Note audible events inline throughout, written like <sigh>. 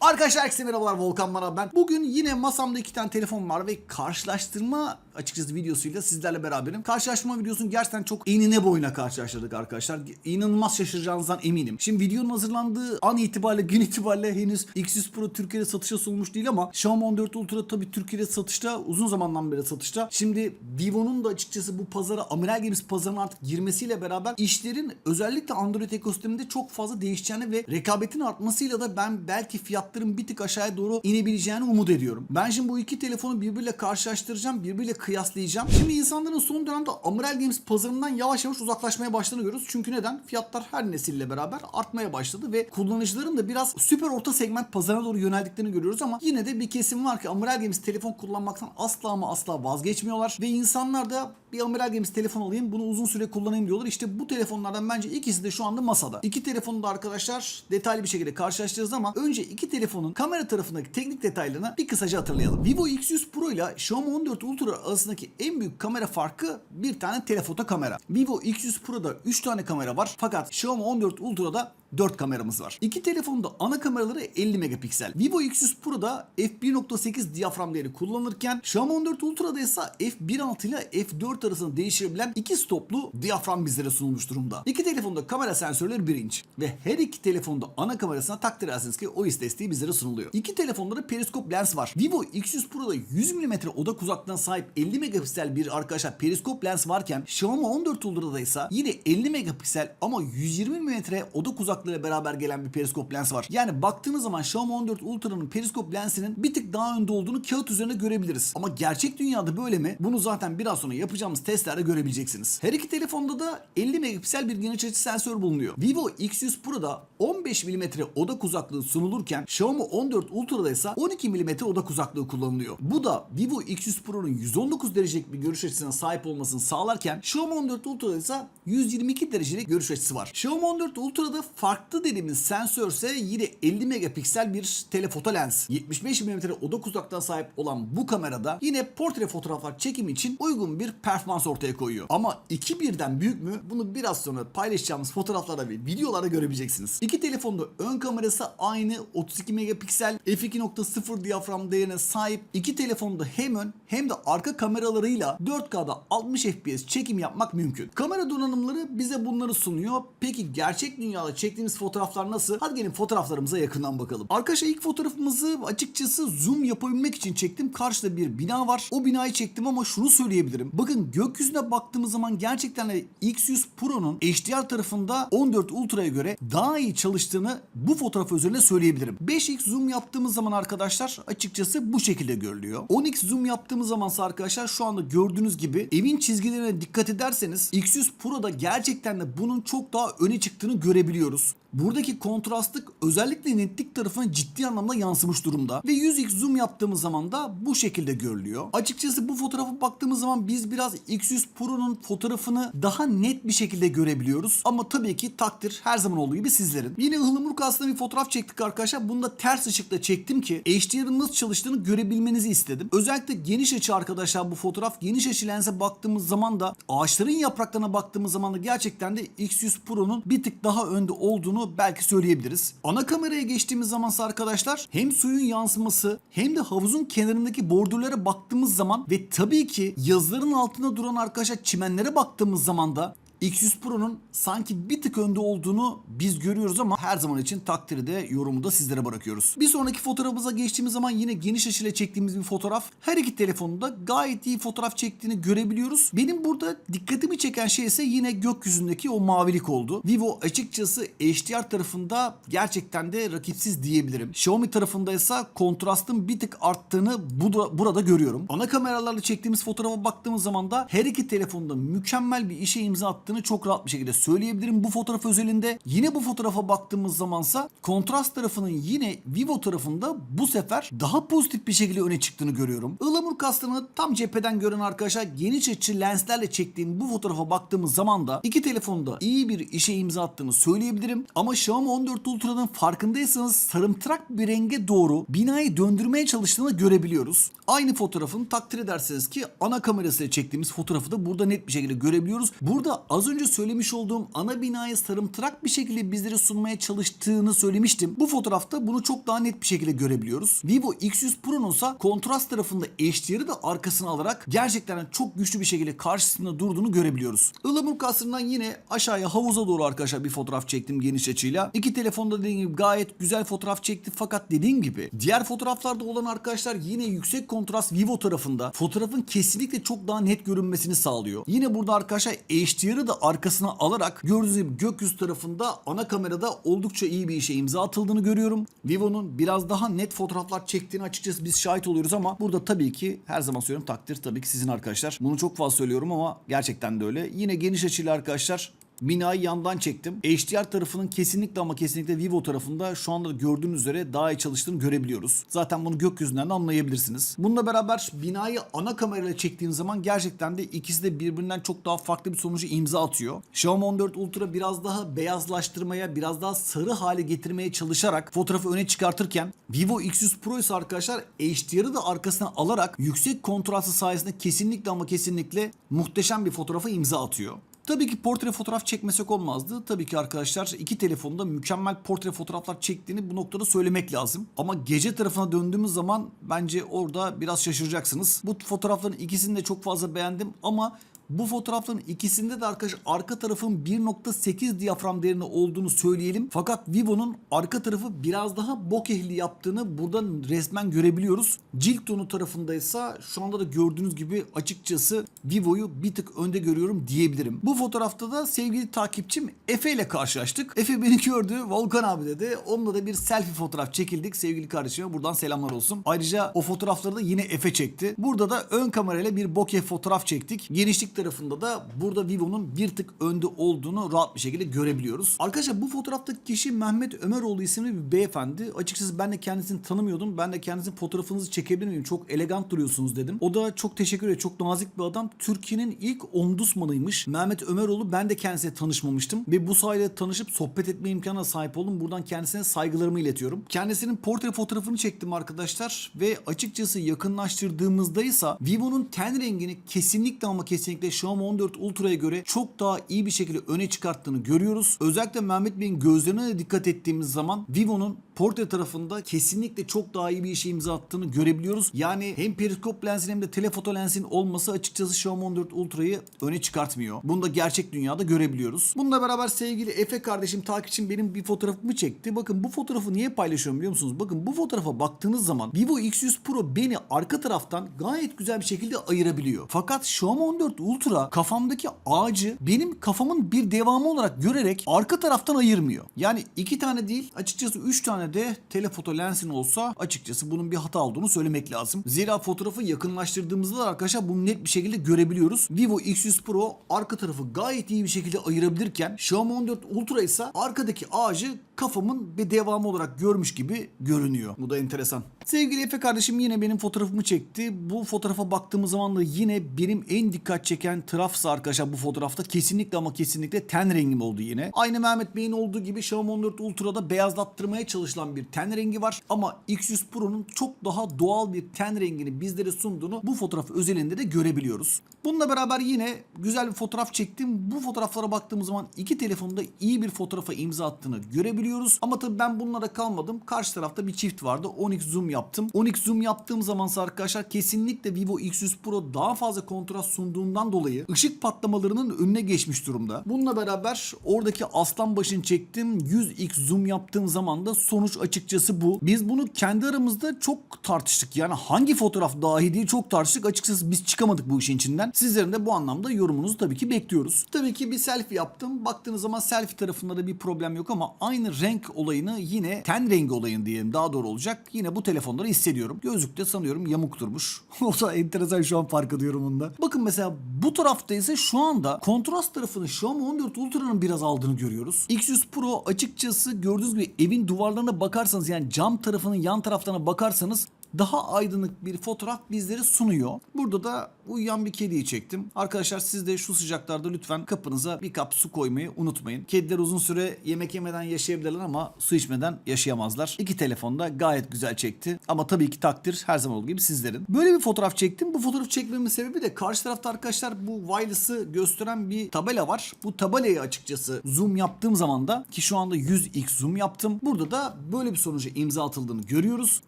Arkadaşlar herkese merhabalar Volkan Bana ben. Bugün yine masamda iki tane telefon var ve karşılaştırma açıkçası videosuyla sizlerle beraberim. Karşılaştırma videosunu gerçekten çok enine boyuna karşılaştırdık arkadaşlar. İnanılmaz şaşıracağınızdan eminim. Şimdi videonun hazırlandığı an itibariyle <laughs> gün itibariyle henüz X100 Pro Türkiye'de satışa sunulmuş değil ama Xiaomi 14 Ultra tabii Türkiye'de satışta uzun zamandan beri satışta. Şimdi Vivo'nun da açıkçası bu pazara Amiral Games pazarına artık girmesiyle beraber işlerin özellikle Android ekosisteminde çok fazla değişeceğini ve rekabetin artmasıyla da ben belki fiyatların bir tık aşağıya doğru inebileceğini umut ediyorum. Ben şimdi bu iki telefonu birbiriyle karşılaştıracağım, birbiriyle kıyaslayacağım. Şimdi insanların son dönemde Amiral Games pazarından yavaş yavaş uzaklaşmaya başladığını görüyoruz. Çünkü neden? Fiyatlar her nesille beraber artmaya başladı ve kullanıcıların da biraz süper orta segment pazarına doğru yöneldiklerini görüyoruz ama yine de bir kesim var ki Amiral Games telefon kullanmaktan asla ama asla vazgeçmiyorlar ve insanlar da bir Amiral Games telefon alayım bunu uzun süre kullanayım diyorlar. İşte bu telefonlardan bence ikisi de şu anda masada. İki telefonu da arkadaşlar detaylı bir şekilde karşılaştıracağız ama önce iki telefonun kamera tarafındaki teknik detaylarını bir kısaca hatırlayalım. Vivo X100 Pro ile Xiaomi 14 Ultra arasındaki en büyük kamera farkı bir tane telefoto kamera. Vivo X100 Pro'da 3 tane kamera var fakat Xiaomi 14 Ultra'da 4 kameramız var. İki telefonda ana kameraları 50 megapiksel. Vivo X100 Pro'da f1.8 diyafram değeri kullanırken Xiaomi 14 Ultra'da ise f1.6 ile f4 arasında değişebilen iki stoplu diyafram bizlere sunulmuş durumda. İki telefonda kamera sensörleri 1 inç ve her iki telefonda ana kamerasına takdir edersiniz ki OIS desteği bizlere sunuluyor. İki telefonda da periskop lens var. Vivo X100 Pro'da 100 mm odak uzaklığına sahip 50 megapiksel bir arkadaşlar periskop lens varken Xiaomi 14 Ultra'da ise yine 50 megapiksel ama 120 mm odak uzaklığıyla beraber gelen bir periskop lens var. Yani baktığınız zaman Xiaomi 14 Ultra'nın periskop lensinin bir tık daha önde olduğunu kağıt üzerinde görebiliriz. Ama gerçek dünyada böyle mi? Bunu zaten biraz sonra yapacağımız testlerde görebileceksiniz. Her iki telefonda da 50 megapiksel bir geniş açı sensör bulunuyor. Vivo X100 Pro'da 15 mm odak uzaklığı sunulurken Xiaomi 14 Ultra'da ise 12 mm odak uzaklığı kullanılıyor. Bu da Vivo X100 Pro'nun 119 derecelik bir görüş açısına sahip olmasını sağlarken Xiaomi 14 Ultra'da ise 122 derecelik görüş açısı var. Xiaomi 14 Ultra'da farklı dediğimiz sensör ise yine 50 megapiksel bir telefoto lens. 75 mm odak uzaklığına sahip olan bu kamerada yine portre fotoğraflar çekimi için uygun bir performans ortaya koyuyor. Ama iki birden büyük mü? Bunu biraz sonra paylaşacağımız fotoğraflarda ve videolarda görebileceksiniz. İki telefonda ön kamerası aynı 32 megapiksel f2.0 diyafram değerine sahip. İki telefonda hem ön hem de arka kameralarıyla 4K'da 60 FPS çekim yapmak mümkün. Kamera donanımları bize bunları sunuyor. Peki gerçek dünyada çektiğimiz fotoğraflar nasıl? Hadi gelin fotoğraflarımıza yakından bakalım. Arkadaşlar ilk fotoğrafımızı açıkçası zoom yapabilmek için çektim. Karşıda bir bina var. O binayı çektim ama şunu söyleyebilirim. Bakın gökyüzüne baktığımız zaman gerçekten de X100 Pro'nun HDR tarafında 14 Ultra'ya göre daha iyi çalıştığını bu fotoğraf üzerinde söyleyebilirim. 5x zoom yaptığımız zaman arkadaşlar açıkçası bu şekilde görülüyor. 10x zoom yaptığımız zamansa arkadaşlar şu anda gördüğünüz gibi evin çizgilerine dikkat ederseniz X100 Pro'da gerçekten de bunun çok daha öne çıktığını görebiliyoruz. Buradaki kontrastlık özellikle netlik tarafına ciddi anlamda yansımış durumda. Ve 100x zoom yaptığımız zaman da bu şekilde görülüyor. Açıkçası bu fotoğrafa baktığımız zaman biz biraz X100 Pro'nun fotoğrafını daha net bir şekilde görebiliyoruz. Ama tabii ki takdir her zaman olduğu gibi sizlerin. Yine ıhlamur aslında bir fotoğraf çektik arkadaşlar. Bunu da ters ışıkta çektim ki HDR'ın nasıl çalıştığını görebilmenizi istedim. Özellikle geniş açı arkadaşlar bu fotoğraf. Geniş açı lense baktığımız zaman da ağaçların yapraklarına baktığımız zaman da gerçekten de X100 Pro'nun bir tık daha önde olduğunu belki söyleyebiliriz. Ana kameraya geçtiğimiz zamansa arkadaşlar hem suyun yansıması hem de havuzun kenarındaki bordürlere baktığımız zaman ve tabii ki yazıların altında duran arkadaşlar çimenlere baktığımız zaman da X100 Pro'nun sanki bir tık önde olduğunu biz görüyoruz ama her zaman için takdiri de yorumu da sizlere bırakıyoruz. Bir sonraki fotoğrafımıza geçtiğimiz zaman yine geniş açıyla çektiğimiz bir fotoğraf. Her iki telefonunda gayet iyi fotoğraf çektiğini görebiliyoruz. Benim burada dikkatimi çeken şey ise yine gökyüzündeki o mavilik oldu. Vivo açıkçası HDR tarafında gerçekten de rakipsiz diyebilirim. Xiaomi tarafında ise kontrastın bir tık arttığını bu burada görüyorum. Ana kameralarla çektiğimiz fotoğrafa baktığımız zaman da her iki telefonda mükemmel bir işe imza attığını çok rahat bir şekilde söyleyebilirim bu fotoğraf özelinde. Yine bu fotoğrafa baktığımız zamansa kontrast tarafının yine Vivo tarafında bu sefer daha pozitif bir şekilde öne çıktığını görüyorum. Ilamur kastını tam cepheden gören arkadaşlar geniş açı lenslerle çektiğim bu fotoğrafa baktığımız zaman da iki telefonda iyi bir işe imza attığını söyleyebilirim. Ama Xiaomi 14 Ultra'nın farkındaysanız sarımtırak bir renge doğru binayı döndürmeye çalıştığını görebiliyoruz. Aynı fotoğrafın takdir ederseniz ki ana kamerasıyla çektiğimiz fotoğrafı da burada net bir şekilde görebiliyoruz. Burada az önce söylemiş olduğum ana binayı sarımtırak bir şekilde bizlere sunmaya çalıştığını söylemiştim. Bu fotoğrafta bunu çok daha net bir şekilde görebiliyoruz. Vivo X100 Pro'nun ise kontrast tarafında HDR'ı da arkasına alarak gerçekten çok güçlü bir şekilde karşısında durduğunu görebiliyoruz. Ilamur kasrından yine aşağıya havuza doğru arkadaşlar bir fotoğraf çektim geniş açıyla. İki telefonda dediğim gibi gayet güzel fotoğraf çekti fakat dediğim gibi diğer fotoğraflarda olan arkadaşlar yine yüksek kontrast Vivo tarafında fotoğrafın kesinlikle çok daha net görünmesini sağlıyor. Yine burada arkadaşlar HDR'ı da arkasına alarak gördüğünüz gibi gökyüzü tarafında ana kamerada oldukça iyi bir işe imza atıldığını görüyorum. Vivo'nun biraz daha net fotoğraflar çektiğini açıkçası biz şahit oluyoruz ama burada tabii ki her zaman söylüyorum takdir tabii ki sizin arkadaşlar. Bunu çok fazla söylüyorum ama gerçekten de öyle. Yine geniş açıyla arkadaşlar Binayı yandan çektim. HDR tarafının kesinlikle ama kesinlikle Vivo tarafında şu anda gördüğünüz üzere daha iyi çalıştığını görebiliyoruz. Zaten bunu gökyüzünden de anlayabilirsiniz. Bununla beraber binayı ana kamerayla çektiğim zaman gerçekten de ikisi de birbirinden çok daha farklı bir sonucu imza atıyor. Xiaomi 14 Ultra biraz daha beyazlaştırmaya, biraz daha sarı hale getirmeye çalışarak fotoğrafı öne çıkartırken Vivo X100 Pro ise arkadaşlar HDR'ı da arkasına alarak yüksek kontrastı sayesinde kesinlikle ama kesinlikle muhteşem bir fotoğrafa imza atıyor. Tabii ki portre fotoğraf çekmesek olmazdı. Tabii ki arkadaşlar iki telefonda mükemmel portre fotoğraflar çektiğini bu noktada söylemek lazım. Ama gece tarafına döndüğümüz zaman bence orada biraz şaşıracaksınız. Bu fotoğrafların ikisini de çok fazla beğendim ama bu fotoğrafların ikisinde de arkadaşlar arka tarafın 1.8 diyafram değerinde olduğunu söyleyelim. Fakat Vivo'nun arka tarafı biraz daha bokehli yaptığını buradan resmen görebiliyoruz. Cilt tonu tarafında ise şu anda da gördüğünüz gibi açıkçası Vivo'yu bir tık önde görüyorum diyebilirim. Bu fotoğrafta da sevgili takipçim Efe ile karşılaştık. Efe beni gördü. Volkan abi dedi. Onunla da bir selfie fotoğraf çekildik. Sevgili kardeşime buradan selamlar olsun. Ayrıca o fotoğrafları da yine Efe çekti. Burada da ön kamerayla bir bokeh fotoğraf çektik. Genişlik tarafında da burada Vivo'nun bir tık önde olduğunu rahat bir şekilde görebiliyoruz. Arkadaşlar bu fotoğraftaki kişi Mehmet Ömeroğlu isimli bir beyefendi. Açıkçası ben de kendisini tanımıyordum. Ben de kendisinin fotoğrafınızı çekebilir miyim? Çok elegant duruyorsunuz dedim. O da çok teşekkür ederim. Çok nazik bir adam. Türkiye'nin ilk omdusmanıymış. Mehmet Ömeroğlu ben de kendisiyle tanışmamıştım. Ve bu sayede tanışıp sohbet etme imkanına sahip oldum. Buradan kendisine saygılarımı iletiyorum. Kendisinin portre fotoğrafını çektim arkadaşlar. Ve açıkçası yakınlaştırdığımızda ise Vivo'nun ten rengini kesinlikle ama kesinlikle Xiaomi 14 Ultra'ya göre çok daha iyi bir şekilde öne çıkarttığını görüyoruz. Özellikle Mehmet Bey'in gözlerine de dikkat ettiğimiz zaman Vivo'nun portre tarafında kesinlikle çok daha iyi bir işe imza attığını görebiliyoruz. Yani hem periskop lensin hem de telefoto lensin olması açıkçası Xiaomi 14 Ultra'yı öne çıkartmıyor. Bunu da gerçek dünyada görebiliyoruz. Bununla beraber sevgili Efe kardeşim takipçim benim bir fotoğrafımı çekti. Bakın bu fotoğrafı niye paylaşıyorum biliyor musunuz? Bakın bu fotoğrafa baktığınız zaman Vivo X100 Pro beni arka taraftan gayet güzel bir şekilde ayırabiliyor. Fakat Xiaomi 14 Ultra kafamdaki ağacı benim kafamın bir devamı olarak görerek arka taraftan ayırmıyor. Yani iki tane değil açıkçası üç tane de telefoto lensin olsa açıkçası bunun bir hata olduğunu söylemek lazım. Zira fotoğrafı yakınlaştırdığımızda da arkadaşlar bunu net bir şekilde görebiliyoruz. Vivo X100 Pro arka tarafı gayet iyi bir şekilde ayırabilirken Xiaomi 14 Ultra ise arkadaki ağacı kafamın bir devamı olarak görmüş gibi görünüyor. Bu da enteresan. Sevgili Efe kardeşim yine benim fotoğrafımı çekti. Bu fotoğrafa baktığımız zaman da yine benim en dikkat çeken tarafsa arkadaşlar bu fotoğrafta kesinlikle ama kesinlikle ten rengim oldu yine. Aynı Mehmet Bey'in olduğu gibi Xiaomi 14 Ultra'da beyazlattırmaya çalışılan bir ten rengi var. Ama X100 Pro'nun çok daha doğal bir ten rengini bizlere sunduğunu bu fotoğraf özelinde de görebiliyoruz. Bununla beraber yine güzel bir fotoğraf çektim. Bu fotoğraflara baktığımız zaman iki telefonda iyi bir fotoğrafa imza attığını görebiliyoruz. Ama tabii ben bunlara kalmadım. Karşı tarafta bir çift vardı. 10x zoom yaptım. 10x zoom yaptığım zamansa arkadaşlar kesinlikle Vivo X100 Pro daha fazla kontrast sunduğundan dolayı ışık patlamalarının önüne geçmiş durumda. Bununla beraber oradaki aslan başını çektim. 100x zoom yaptığım zaman da sonuç açıkçası bu. Biz bunu kendi aramızda çok tartıştık. Yani hangi fotoğraf daha iyi diye çok tartıştık. Açıkçası biz çıkamadık bu işin içinden. Sizlerin de bu anlamda yorumunuzu tabii ki bekliyoruz. Tabii ki bir selfie yaptım. Baktığınız zaman selfie tarafında da bir problem yok ama aynı renk olayını yine ten rengi olayını diyelim daha doğru olacak. Yine bu telefonları hissediyorum. Gözlükte sanıyorum yamuk durmuş. <laughs> o da enteresan şu an fark ediyorum bunda. Bakın mesela bu tarafta ise şu anda kontrast tarafını Xiaomi 14 Ultra'nın biraz aldığını görüyoruz. X100 Pro açıkçası gördüğünüz gibi evin duvarlarına bakarsanız yani cam tarafının yan taraflarına bakarsanız daha aydınlık bir fotoğraf bizlere sunuyor. Burada da uyuyan bir kediyi çektim. Arkadaşlar siz de şu sıcaklarda lütfen kapınıza bir kap su koymayı unutmayın. Kediler uzun süre yemek yemeden yaşayabilirler ama su içmeden yaşayamazlar. İki telefonda gayet güzel çekti. Ama tabii ki takdir her zaman olduğu gibi sizlerin. Böyle bir fotoğraf çektim. Bu fotoğrafı çekmemin sebebi de karşı tarafta arkadaşlar bu wireless'ı gösteren bir tabela var. Bu tabelayı açıkçası zoom yaptığım zaman da ki şu anda 100x zoom yaptım. Burada da böyle bir sonuca imza atıldığını görüyoruz.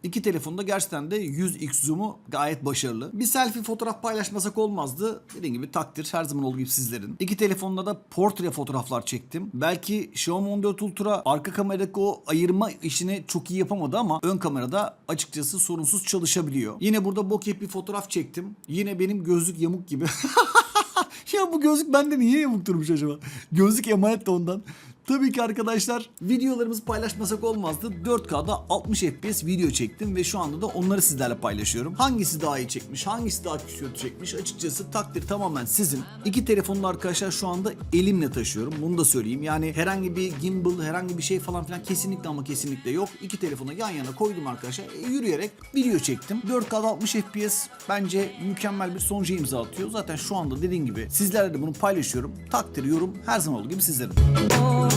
İki telefonda gerçekten de 100x zoom'u gayet başarılı. Bir selfie fotoğraf paylaşmasak olmazdı. Dediğim gibi takdir her zaman olduğu gibi sizlerin. İki telefonda da portre fotoğraflar çektim. Belki Xiaomi 14 Ultra arka kameradaki o ayırma işini çok iyi yapamadı ama ön kamerada açıkçası sorunsuz çalışabiliyor. Yine burada bokeh bir fotoğraf çektim. Yine benim gözlük yamuk gibi. <laughs> ya bu gözlük bende niye yamuk durmuş acaba? Gözlük emanet de ondan. Tabii ki arkadaşlar videolarımızı paylaşmasak olmazdı. 4K'da 60 FPS video çektim ve şu anda da onları sizlerle paylaşıyorum. Hangisi daha iyi çekmiş, hangisi daha kötü çekmiş açıkçası takdir tamamen sizin. İki telefonunu arkadaşlar şu anda elimle taşıyorum. Bunu da söyleyeyim. Yani herhangi bir gimbal, herhangi bir şey falan filan kesinlikle ama kesinlikle yok. İki telefonu yan yana koydum arkadaşlar. E, yürüyerek video çektim. 4K'da 60 FPS bence mükemmel bir sonuca imza atıyor. Zaten şu anda dediğim gibi sizlerle de bunu paylaşıyorum. Takdir, yorum her zaman olduğu gibi sizlerin.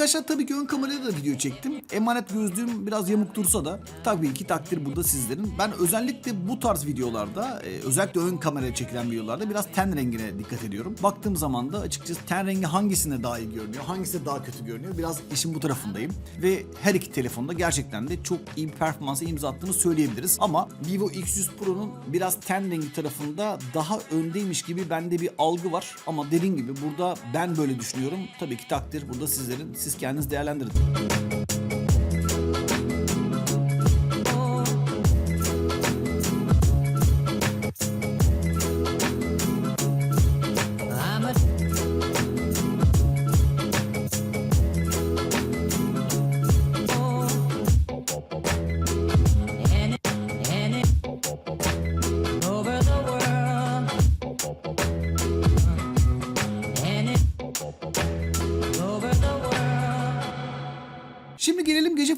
Arkadaşlar tabii ki ön kamerayla da video çektim. Emanet gözlüğüm biraz yamuk dursa da tabii ki takdir burada sizlerin. Ben özellikle bu tarz videolarda, e, özellikle ön kameraya çekilen videolarda biraz ten rengine dikkat ediyorum. Baktığım zaman da açıkçası ten rengi hangisinde daha iyi görünüyor, hangisi daha kötü görünüyor. Biraz işin bu tarafındayım. Ve her iki telefonda gerçekten de çok iyi bir performansa imza attığını söyleyebiliriz. Ama Vivo X100 Pro'nun biraz ten rengi tarafında daha öndeymiş gibi bende bir algı var. Ama dediğim gibi burada ben böyle düşünüyorum. Tabii ki takdir burada sizlerin. Siz kendiniz değerlendirin.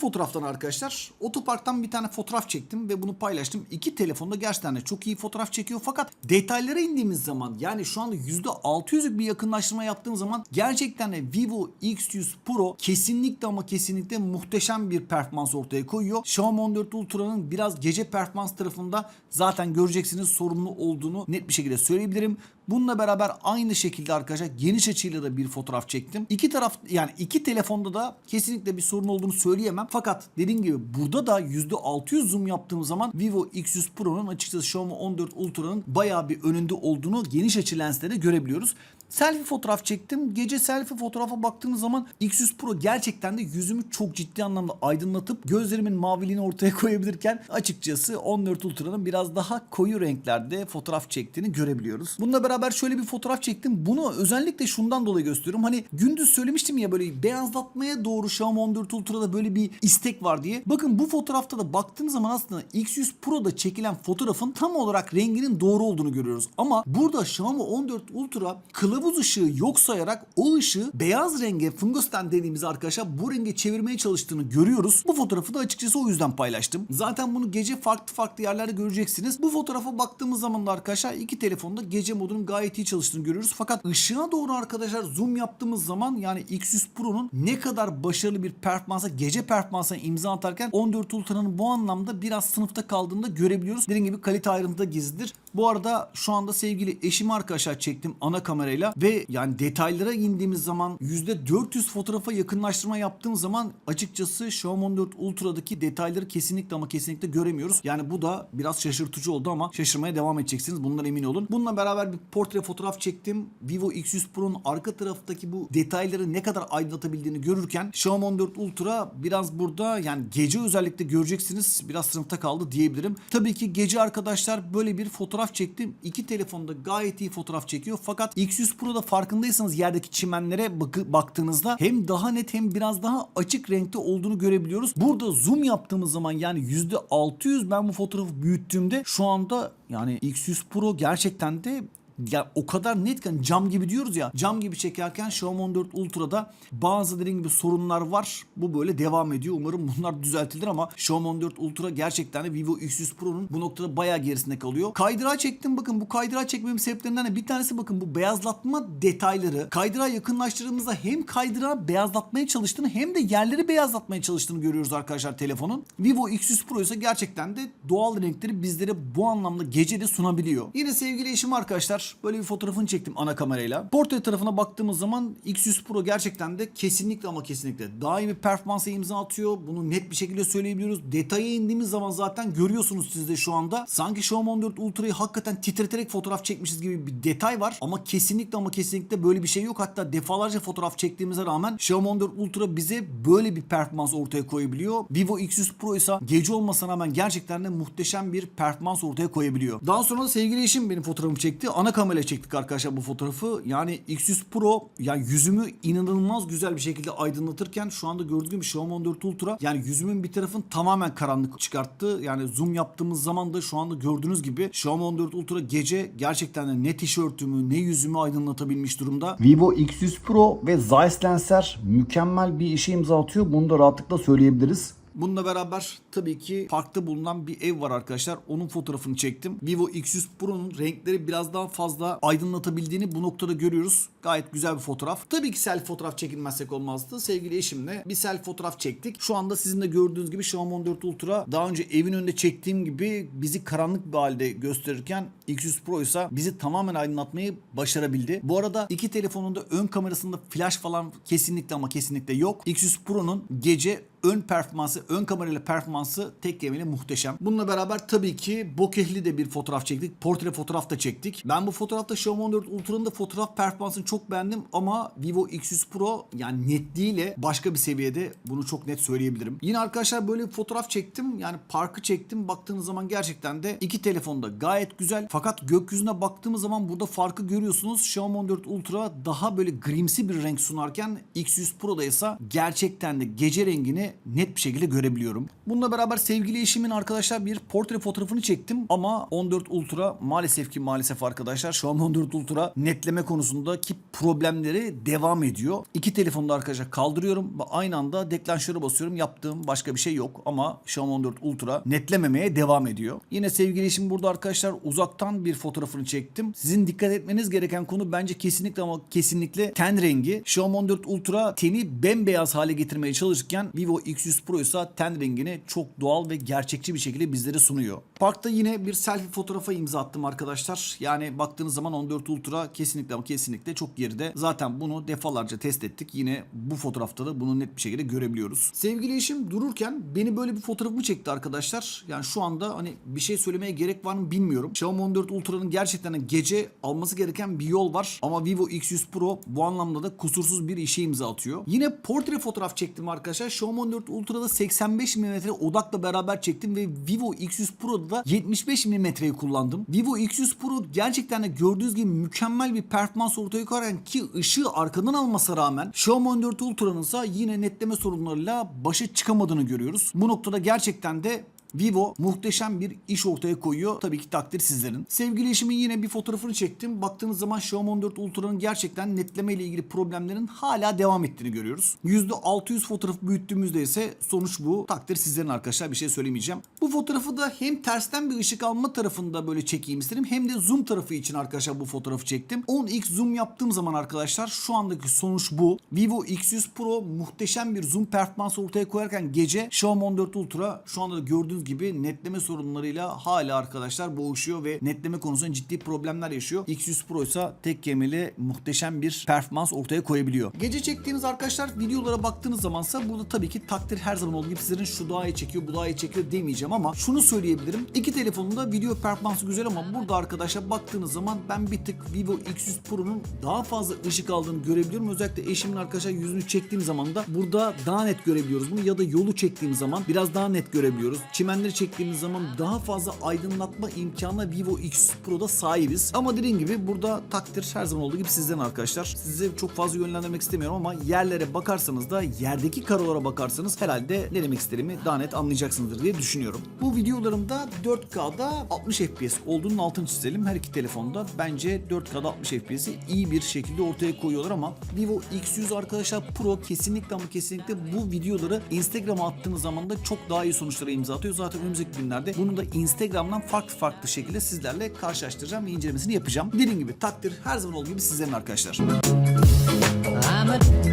Fotoğraftan arkadaşlar. Otoparktan bir tane fotoğraf çektim ve bunu paylaştım. İki telefonda gerçekten de çok iyi fotoğraf çekiyor fakat detaylara indiğimiz zaman yani şu anda %600'lük bir yakınlaştırma yaptığım zaman gerçekten de Vivo X100 Pro kesinlikle ama kesinlikle muhteşem bir performans ortaya koyuyor. Xiaomi 14 Ultra'nın biraz gece performans tarafında zaten göreceksiniz sorumlu olduğunu net bir şekilde söyleyebilirim. Bununla beraber aynı şekilde arkadaşlar geniş açıyla da bir fotoğraf çektim. İki taraf yani iki telefonda da kesinlikle bir sorun olduğunu söyleyemem. Fakat dediğim gibi burada da %600 zoom yaptığım zaman Vivo X100 Pro'nun açıkçası Xiaomi 14 Ultra'nın bayağı bir önünde olduğunu geniş açı lensle de görebiliyoruz. Selfie fotoğraf çektim. Gece selfie fotoğrafa baktığınız zaman X100 Pro gerçekten de yüzümü çok ciddi anlamda aydınlatıp gözlerimin maviliğini ortaya <laughs> koyabilirken açıkçası 14 Ultra'nın biraz daha koyu renklerde fotoğraf çektiğini görebiliyoruz. Bununla beraber şöyle bir fotoğraf çektim. Bunu özellikle şundan dolayı gösteriyorum. Hani gündüz söylemiştim ya böyle beyazlatmaya doğru Xiaomi 14 Ultra'da böyle bir istek var diye. Bakın bu fotoğrafta da baktığınız zaman aslında X100 Pro'da çekilen fotoğrafın tam olarak renginin doğru olduğunu görüyoruz. Ama burada Xiaomi 14 Ultra kılavuz ışığı yok sayarak o ışığı beyaz renge fungustan dediğimiz arkadaşlar bu renge çevirmeye çalıştığını görüyoruz. Bu fotoğrafı da açıkçası o yüzden paylaştım. Zaten bunu gece farklı farklı yerlerde göreceksiniz. Bu fotoğrafa baktığımız zaman da arkadaşlar iki telefonda gece modunu Pro'nun gayet iyi çalıştığını görüyoruz. Fakat ışığa doğru arkadaşlar zoom yaptığımız zaman yani X100 Pro'nun ne kadar başarılı bir performansa, gece performansa imza atarken 14 Ultra'nın bu anlamda biraz sınıfta kaldığını da görebiliyoruz. Dediğim gibi kalite ayrıntıda gizlidir. Bu arada şu anda sevgili eşimi arkadaşlar çektim ana kamerayla ve yani detaylara indiğimiz zaman %400 fotoğrafa yakınlaştırma yaptığım zaman açıkçası Xiaomi 14 Ultra'daki detayları kesinlikle ama kesinlikle göremiyoruz. Yani bu da biraz şaşırtıcı oldu ama şaşırmaya devam edeceksiniz. Bundan emin olun. Bununla beraber bir portre fotoğraf çektim. Vivo X100 Pro'nun arka taraftaki bu detayları ne kadar aydınlatabildiğini görürken Xiaomi 14 Ultra biraz burada yani gece özellikle göreceksiniz biraz sınıfta kaldı diyebilirim. Tabii ki gece arkadaşlar böyle bir fotoğraf çektim. İki telefonda gayet iyi fotoğraf çekiyor. Fakat X100 Pro'da farkındaysanız yerdeki çimenlere bakı- baktığınızda hem daha net hem biraz daha açık renkte olduğunu görebiliyoruz. Burada zoom yaptığımız zaman yani %600 ben bu fotoğrafı büyüttüğümde şu anda yani X100 Pro gerçekten de ya o kadar net ki hani cam gibi diyoruz ya cam gibi çekerken Xiaomi 14 Ultra'da bazı dediğim gibi sorunlar var. Bu böyle devam ediyor. Umarım bunlar düzeltilir ama Xiaomi 14 Ultra gerçekten de Vivo X100 Pro'nun bu noktada bayağı gerisinde kalıyor. Kaydırağı çektim bakın bu kaydırağı çekmemin sebeplerinden de bir tanesi bakın bu beyazlatma detayları. Kaydırağı yakınlaştırdığımızda hem kaydırağı beyazlatmaya çalıştığını hem de yerleri beyazlatmaya çalıştığını görüyoruz arkadaşlar telefonun. Vivo X100 Pro ise gerçekten de doğal renkleri bizlere bu anlamda gecede sunabiliyor. Yine sevgili eşim arkadaşlar böyle bir fotoğrafını çektim ana kamerayla. Portre tarafına baktığımız zaman X100 Pro gerçekten de kesinlikle ama kesinlikle daha iyi bir performansa imza atıyor. Bunu net bir şekilde söyleyebiliyoruz. Detaya indiğimiz zaman zaten görüyorsunuz siz de şu anda. Sanki Xiaomi 14 Ultra'yı hakikaten titreterek fotoğraf çekmişiz gibi bir detay var. Ama kesinlikle ama kesinlikle böyle bir şey yok. Hatta defalarca fotoğraf çektiğimize rağmen Xiaomi 14 Ultra bize böyle bir performans ortaya koyabiliyor. Vivo X100 Pro ise gece olmasına rağmen gerçekten de muhteşem bir performans ortaya koyabiliyor. Daha sonra da sevgili eşim benim fotoğrafımı çekti. Ana kamerayla çektik arkadaşlar bu fotoğrafı. Yani X100 Pro yani yüzümü inanılmaz güzel bir şekilde aydınlatırken şu anda gördüğünüz gibi Xiaomi 14 Ultra yani yüzümün bir tarafını tamamen karanlık çıkarttı. Yani zoom yaptığımız zaman da şu anda gördüğünüz gibi Xiaomi 14 Ultra gece gerçekten de ne tişörtümü ne yüzümü aydınlatabilmiş durumda. Vivo X100 Pro ve Zeiss lensler mükemmel bir işe imza atıyor. Bunu da rahatlıkla söyleyebiliriz. Bununla beraber tabii ki parkta bulunan bir ev var arkadaşlar. Onun fotoğrafını çektim. Vivo X100 Pro'nun renkleri biraz daha fazla aydınlatabildiğini bu noktada görüyoruz. Gayet güzel bir fotoğraf. Tabii ki selfie fotoğraf çekilmezsek olmazdı. Sevgili eşimle bir selfie fotoğraf çektik. Şu anda sizin de gördüğünüz gibi Xiaomi 14 Ultra daha önce evin önünde çektiğim gibi bizi karanlık bir halde gösterirken X100 Pro ise bizi tamamen aydınlatmayı başarabildi. Bu arada iki telefonun da ön kamerasında flash falan kesinlikle ama kesinlikle yok. X100 Pro'nun gece ön performansı, ön kamerayla performansı tek kelimeyle muhteşem. Bununla beraber tabii ki bokehli de bir fotoğraf çektik. Portre fotoğraf da çektik. Ben bu fotoğrafta Xiaomi 14 Ultra'nın da fotoğraf performansını çok beğendim ama Vivo X100 Pro yani netliğiyle başka bir seviyede bunu çok net söyleyebilirim. Yine arkadaşlar böyle bir fotoğraf çektim. Yani parkı çektim. Baktığınız zaman gerçekten de iki telefonda gayet güzel. Fakat gökyüzüne baktığımız zaman burada farkı görüyorsunuz. Xiaomi 14 Ultra daha böyle grimsi bir renk sunarken X100 Pro'da ise gerçekten de gece rengini net bir şekilde görebiliyorum. Bununla beraber sevgili eşimin arkadaşlar bir portre fotoğrafını çektim ama 14 Ultra maalesef ki maalesef arkadaşlar Xiaomi 14 Ultra netleme konusundaki problemleri devam ediyor. İki telefonu da arkadaşlar kaldırıyorum ve aynı anda deklanşöre basıyorum. Yaptığım başka bir şey yok ama Xiaomi 14 Ultra netlememeye devam ediyor. Yine sevgili eşim burada arkadaşlar uzaktan bir fotoğrafını çektim. Sizin dikkat etmeniz gereken konu bence kesinlikle ama kesinlikle ten rengi. Xiaomi 14 Ultra teni bembeyaz hale getirmeye çalışırken Vivo X100 Pro ise ten rengini çok doğal ve gerçekçi bir şekilde bizlere sunuyor. Parkta yine bir selfie fotoğrafa imza attım arkadaşlar. Yani baktığınız zaman 14 Ultra kesinlikle ama kesinlikle çok geride. Zaten bunu defalarca test ettik. Yine bu fotoğrafta da bunu net bir şekilde görebiliyoruz. Sevgili eşim dururken beni böyle bir fotoğrafımı çekti arkadaşlar. Yani şu anda hani bir şey söylemeye gerek var mı bilmiyorum. Xiaomi 14 Ultra'nın gerçekten gece alması gereken bir yol var. Ama Vivo X100 Pro bu anlamda da kusursuz bir işe imza atıyor. Yine portre fotoğraf çektim arkadaşlar. Xiaomi 14 Ultra'da 85 mm odakla beraber çektim ve Vivo X100 Pro'da da 75 mm'yi kullandım. Vivo X100 Pro gerçekten de gördüğünüz gibi mükemmel bir performans ortaya koyarken ki ışığı arkadan almasına rağmen Xiaomi 14 Ultra'nın ise yine netleme sorunlarıyla başa çıkamadığını görüyoruz. Bu noktada gerçekten de Vivo muhteşem bir iş ortaya koyuyor. Tabii ki takdir sizlerin. Sevgili eşimin yine bir fotoğrafını çektim. Baktığınız zaman Xiaomi 14 Ultra'nın gerçekten netleme ile ilgili problemlerin hala devam ettiğini görüyoruz. %600 fotoğraf büyüttüğümüzde ise sonuç bu. Takdir sizlerin arkadaşlar bir şey söylemeyeceğim. Bu fotoğrafı da hem tersten bir ışık alma tarafında böyle çekeyim istedim hem de zoom tarafı için arkadaşlar bu fotoğrafı çektim. 10x zoom yaptığım zaman arkadaşlar şu andaki sonuç bu. Vivo X100 Pro muhteşem bir zoom performansı ortaya koyarken gece Xiaomi 14 Ultra şu anda da gördüğünüz gibi netleme sorunlarıyla hala arkadaşlar boğuşuyor ve netleme konusunda ciddi problemler yaşıyor. X100 Pro ise tek kelimeyle muhteşem bir performans ortaya koyabiliyor. Gece çektiğimiz arkadaşlar videolara baktığınız zamansa burada tabii ki takdir her zaman olduğu gibi sizlerin şu daha iyi çekiyor bu daha iyi çekiyor demeyeceğim ama şunu söyleyebilirim. İki telefonun da video performansı güzel ama burada arkadaşlar baktığınız zaman ben bir tık Vivo X100 Pro'nun daha fazla ışık aldığını görebiliyorum. Özellikle eşimin arkadaşlar yüzünü çektiğim zaman da burada daha net görebiliyoruz bunu ya da yolu çektiğim zaman biraz daha net görebiliyoruz. Çimenleri çektiğimiz zaman daha fazla aydınlatma imkanına Vivo X100 Pro'da sahibiz. Ama dediğim gibi burada takdir her zaman olduğu gibi sizden arkadaşlar. Size çok fazla yönlendirmek istemiyorum ama yerlere bakarsanız da yerdeki karolara bakarsanız herhalde ne demek istediğimi daha net anlayacaksınızdır diye düşünüyorum. Bu videolarımda 4K'da 60 FPS olduğunun altını çizelim. Her iki telefonda bence 4K'da 60 FPS'i iyi bir şekilde ortaya koyuyorlar ama Vivo X100 arkadaşlar Pro kesinlikle ama kesinlikle bu videoları Instagram'a attığınız zaman da çok daha iyi sonuçlara imza atıyor. Zaten önümüzdeki günlerde bunu da Instagram'dan farklı farklı şekilde sizlerle karşılaştıracağım ve incelemesini yapacağım. Dediğim gibi takdir her zaman olduğu gibi sizlerin arkadaşlar. I'm a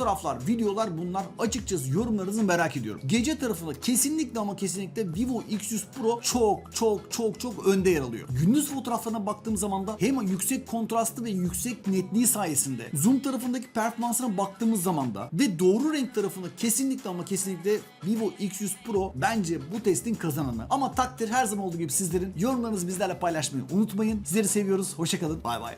fotoğraflar, videolar bunlar açıkçası yorumlarınızı merak ediyorum. Gece tarafında kesinlikle ama kesinlikle Vivo X100 Pro çok çok çok çok önde yer alıyor. Gündüz fotoğraflarına baktığım zaman da hem yüksek kontrastı ve yüksek netliği sayesinde zoom tarafındaki performansına baktığımız zaman da ve doğru renk tarafında kesinlikle ama kesinlikle Vivo X100 Pro bence bu testin kazananı. Ama takdir her zaman olduğu gibi sizlerin yorumlarınızı bizlerle paylaşmayı unutmayın. Sizleri seviyoruz. Hoşçakalın. Bay bay.